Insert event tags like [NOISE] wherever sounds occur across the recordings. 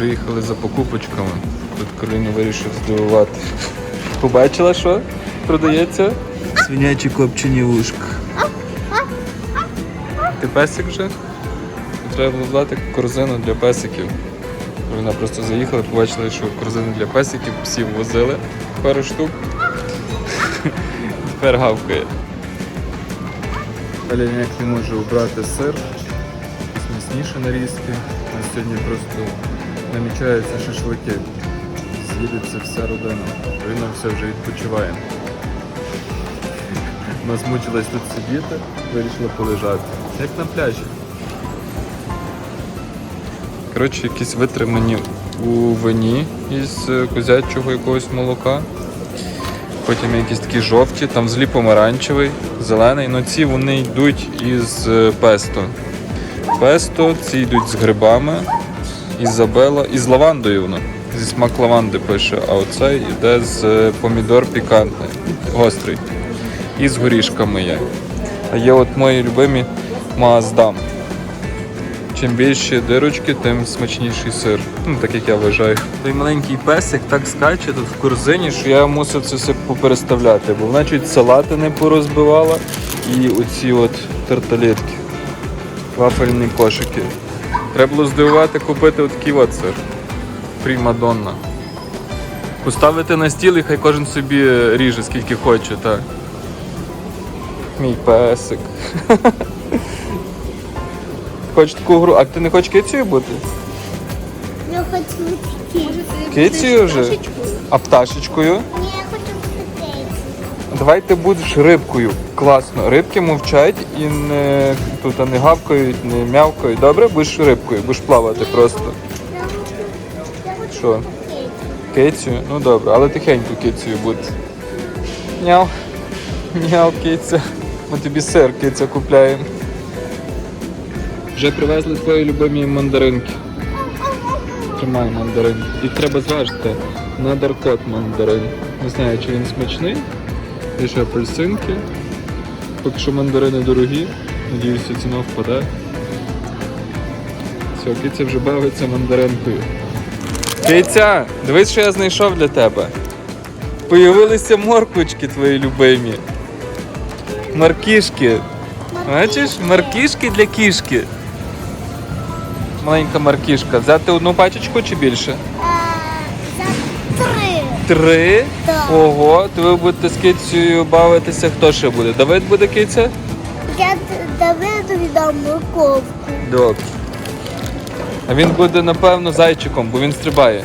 Приїхали за покупочками. Тут Кароліну вирішив здивувати. Побачила, що продається? Свинячі копчені вушка. Ти песик вже? Треба було дати корзину для песиків. Вона просто заїхала, побачила, що корзину для песиків псів возили пару штук. Тепер гавкає. Далі ніяк не може обрати сир. Міцніші нарізки. У нас сьогодні просто намічаються шашлики. З'їдеться вся родина. Родина все вже відпочиває. Вона змучилась тут сидіти, вирішила полежати. Як на пляжі. Коротше, якісь витримані у вині із е, козячого якогось молока. Потім якісь такі жовті, там злі помаранчевий, зелений. Ну ці вони йдуть із е, песто. Песто, ці йдуть з грибами, Ізабела, і з лавандою воно. Зі смак лаванди пише, а оцей йде з е, помідор пікантний, гострий. І з горішками є. А є от мої любимі Маздам. Чим більші дирочки, тим смачніший сир. Ну, так як я вважаю. Той маленький песик так скаче тут в корзині, що я мусив це все попереставляти, бо вона чуть салати не порозбивала і оці от тарталетки, вафельні кошики. Треба було здивувати купити отакий от сир. Примадонна. Поставити на стіл і хай кожен собі ріже, скільки хоче, так. Мій песик. [LAUGHS] Хочеш таку гру. А ти не хочеш кицею бути? Я хочу бути Кицею вже? А пташечкою? Ні, Давай ти будеш рибкою. Класно. Рибки мовчать і не тут не гавкають, не м'явкають. Добре, будеш рибкою, будеш плавати просто. Що? кейсі. Ну добре, але тихенько кицею бути. Няв. Няв, киця. Ми тобі сир киця купляємо. Вже привезли твої любимі мандаринки. Тримай мандарин. Їх треба зважити. На мандарин. Не знаю, чи він смачний. Є ще апельсинки. Поки що мандарини дорогі. Надіюся, ціна впаде. Все, киця вже бавиться мандаринкою. Киця, дивись, що я знайшов для тебе. Появилися морквочки твої любимі. Маркішки. Бачиш? Маркішки для кішки. Маленька маркішка. Взяти одну пачечку чи більше? Три. Так. Ого, то ви будете з кицею бавитися. Хто ще буде? Давид буде киця? Я Давиду віддам морковку. Добре. А він буде, напевно, зайчиком, бо він стрибає.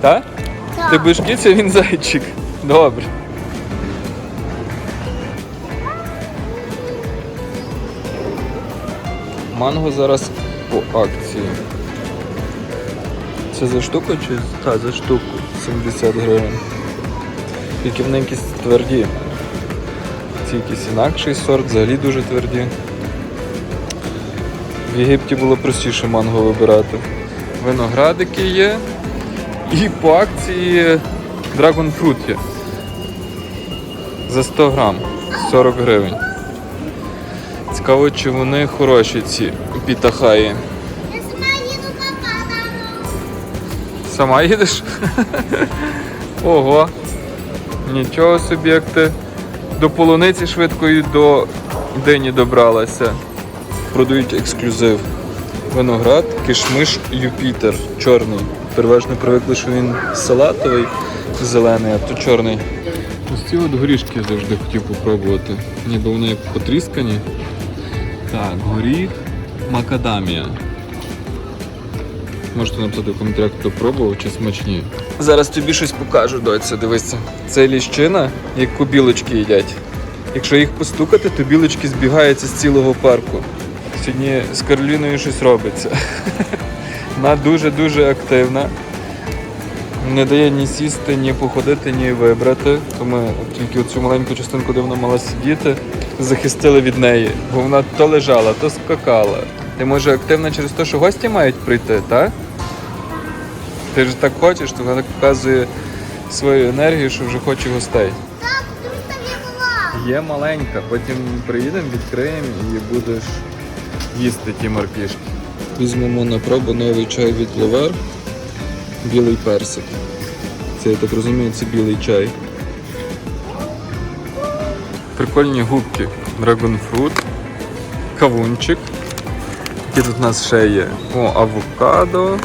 Так? Так. Ти будеш киця, він зайчик. Добре. Манго зараз по акції. Це за штуку чи та, за штуку 70 гривень. Тільки вони якісь тверді. Ці якийсь інакший сорт, взагалі дуже тверді. В Єгипті було простіше манго вибирати. Виноградики є. І по акції Dragon Fruit є. За 100 грам 40 гривень. Цікаво, чи вони хороші ці пітахаї. Сама їдеш? Ого. Нічого собі, як ти до полуниці швидко і до дині добралася. Продають ексклюзив. Виноград, кишмиш Юпітер, чорний. Переважно привикли, що він салатовий, зелений, а то чорний. Ось ці от горішки я завжди хотів попробувати. Ніби вони як потріскані. Так, горіх, макадамія. Можете написати в коментарях, хто пробував чи смачні. Зараз тобі щось покажу, доця, дивися. Це ліщина, яку білочки їдять. Якщо їх постукати, то білочки збігаються з цілого парку. Сьогодні з Кароліною щось робиться. [LAUGHS] Вона дуже-дуже активна. Не дає ні сісти, ні походити, ні вибрати. То ми тільки оцю маленьку частинку, де вона мала сидіти, захистили від неї. Бо вона то лежала, то скакала. Ти може активна через те, що гості мають прийти, так? Ти ж так хочеш, то вона так показує свою енергію, що вже хоче гостей. Так, тут там є маленька, потім приїдемо, відкриємо і будеш їсти ті морпішки. Візьмемо на пробу новий чай від Ловер. білий персик. Це, я так розумію, це білий чай. Прикольні губки. Dragon Fruit, кавунчик. Які тут у нас ще є? О, авокадо,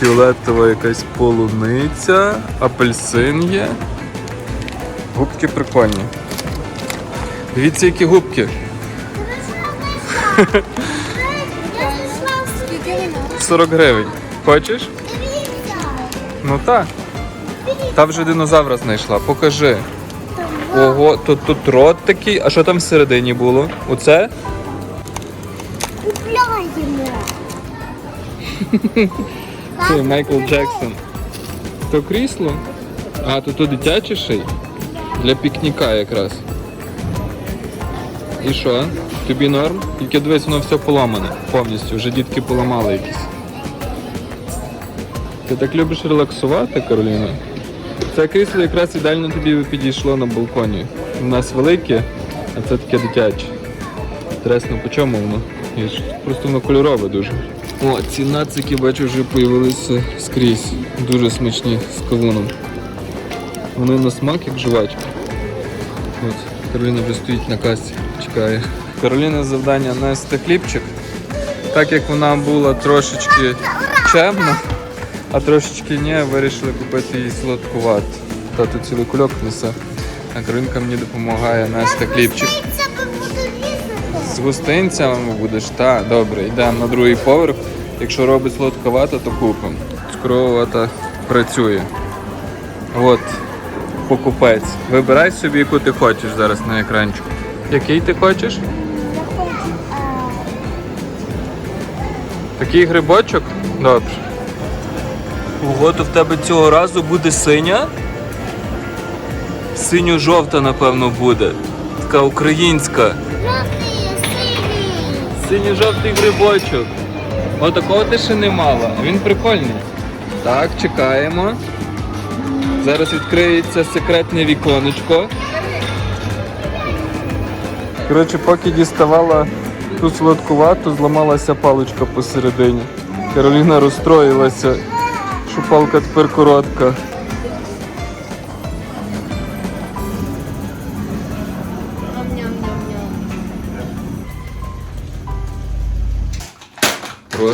фіолетова якась полуниця, апельсин є. Губки прикольні. Дивіться, які губки. Я скільки 40 гривень. Хочеш? Ну так. Та вже динозавра знайшла. Покажи. Ого, тут, тут рот такий. А що там всередині було? Оце? Купляємо. Це Майкл Джексон. То крісло? А, то то дитяче ще й? Для пікніка якраз. І що? Тобі норм? Тільки дивись, воно все поламане повністю. Вже дітки поламали якісь. Ти так любиш релаксувати, Кароліна? Це крісло якраз ідеально тобі підійшло на балконі. У нас велике, а це таке дитяче. Інтересно, по чому воно? Просто воно кольорове дуже. О, ці нацики, бачу, вже появилися скрізь. Дуже смачні з кавуном. Вони на смак як жвачка. От, Кароліна вже стоїть на касі, чекає. Кароліна завдання нести хлібчик. Так як вона була трошечки чемна, а трошечки ні, вирішили купити їй сладкуват. Тато цілий кульок несе. А Каролінка мені допомагає нести хлібчик. З гостинцями будеш? Так, добре, йдемо на другий поверх. Якщо робить сладковато, то купимо. Цукровата працює. От, покупець. Вибирай собі, яку ти хочеш зараз на екранчику. Який ти хочеш? Такий грибочок? Добре. То в тебе цього разу буде синя? Синьо-жовта, напевно, буде. Така українська. Синьо-жовтий грибочок. Отакого ти ще не мала. Він прикольний. Так, чекаємо. Зараз відкриється секретне віконечко. Коротше, поки діставала ту сладкувату, зламалася паличка посередині. Кароліна розстроїлася, що палка тепер коротка.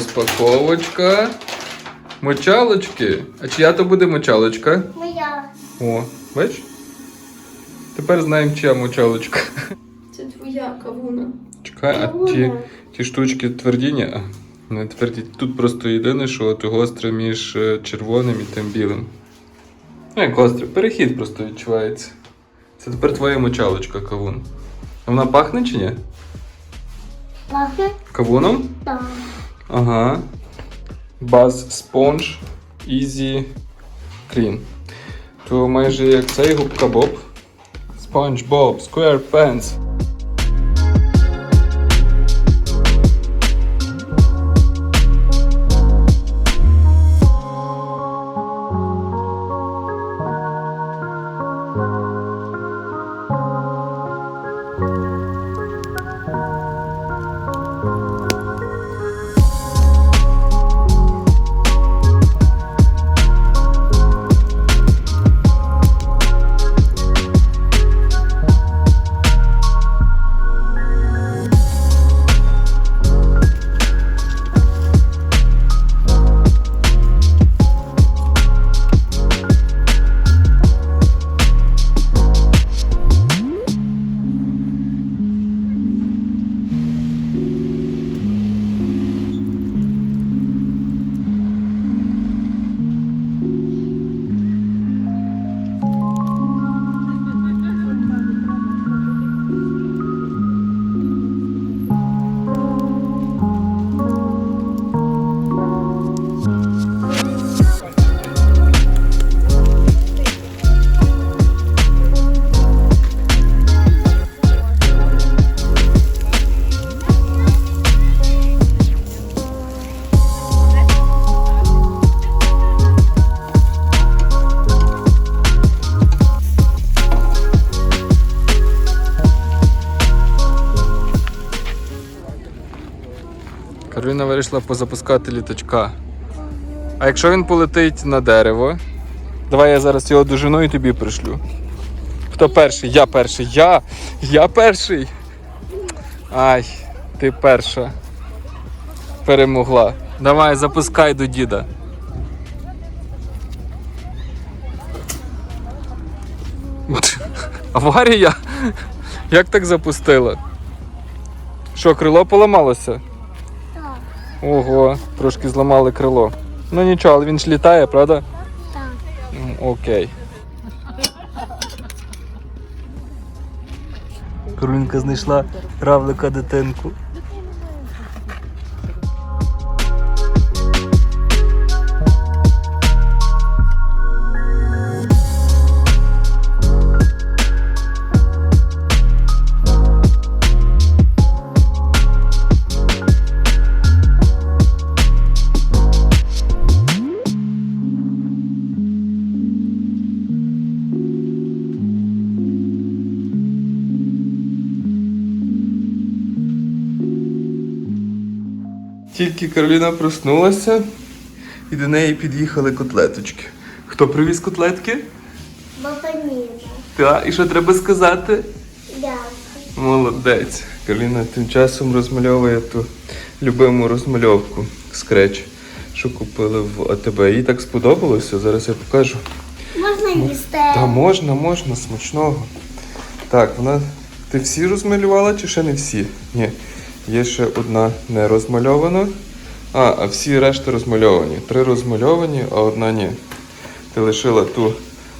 Розпаковочка. Мочалочки. А чия то буде мочалочка? Моя. О, бач? Тепер знаємо, чия мочалочка. Це твоя кавуна. Чекай, а ті, ті штучки тверді? Ні, а, не тверді. Тут просто єдине, що от гостре між е, червоним і тим білим. Ну, як гостре, перехід просто відчувається. Це тепер твоя мочалочка, кавун. А вона пахне чи ні? Пахне? Кавуном? Так. Ага. Buzz Sponge Easy Clean. То майже як цей губка Боб. SpongeBob SquarePants. Вирішила позапускати літачка. А якщо він полетить на дерево, давай я зараз його дожену і тобі пришлю. Хто перший? Я перший. Я! Я перший. Ай, ти перша. Перемогла. Давай, запускай до діда. Аварія? Як так запустила? Що, крило поламалося? Ого, трошки зламали крило. Ну нічого, але він ж літає, правда? Так. Окей. Корунька знайшла равлика дитинку. Тільки Кароліна проснулася і до неї під'їхали котлеточки. Хто привіз котлетки? Баба Ніна. Так, і що треба сказати? Дякую. Молодець. Кароліна тим часом розмальовує ту любиму розмальовку скреч, що купили в АТБ. Їй так сподобалося, зараз я покажу. Можна їсти? Та можна, можна, смачного. Так, вона. Ти всі розмалювала чи ще не всі? Ні. Є ще одна не розмальована. А, а всі решта розмальовані. Три розмальовані, а одна ні. Ти лишила ту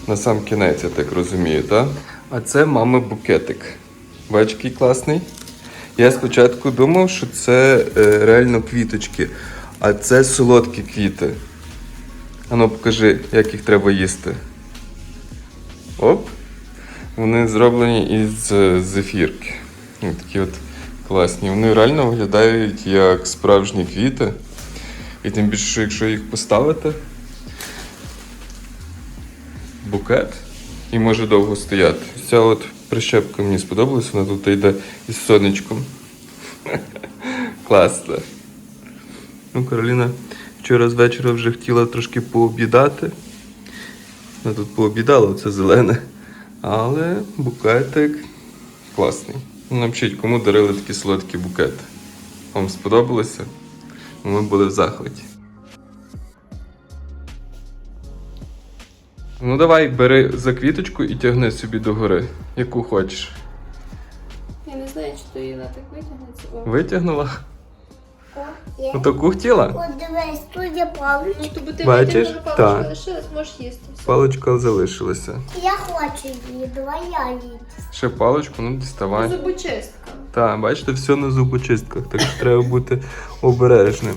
на сам кінець, я так розумію, так? А це мами букетик. Бач, який класний. Я спочатку думав, що це е, реально квіточки, а це солодкі квіти. Ану, покажи, як їх треба їсти. Оп. Вони зроблені із е, зефірки. Такі от класні. Вони реально виглядають як справжні квіти. І тим більше, що якщо їх поставити, букет і може довго стояти. Ця от прищепка мені сподобалась, вона тут йде із сонечком. [LAUGHS] Класно. Ну, Кароліна вчора з вечора вже хотіла трошки пообідати. Вона тут пообідала, це зелене. Але букетик класний. Напишіть, кому дарили такі солодкі букети. Вам сподобалося? Ми були в захваті. Ну давай, бери за квіточку і тягни собі догори, яку хочеш. Я не знаю, чи то її так витягнеться. Витягнула? О. Ну таку хотіла? От дивись, тут є палич. Ну, тобі ти Бачиш? витягнула палочка Так. лишилась, можеш їсти. Все. Паличка залишилася. Я хочу її, давай я її. Ще паличку, ну діставай. Зубочистка. Так, бачите, все на зубочистках, так що треба бути обережним.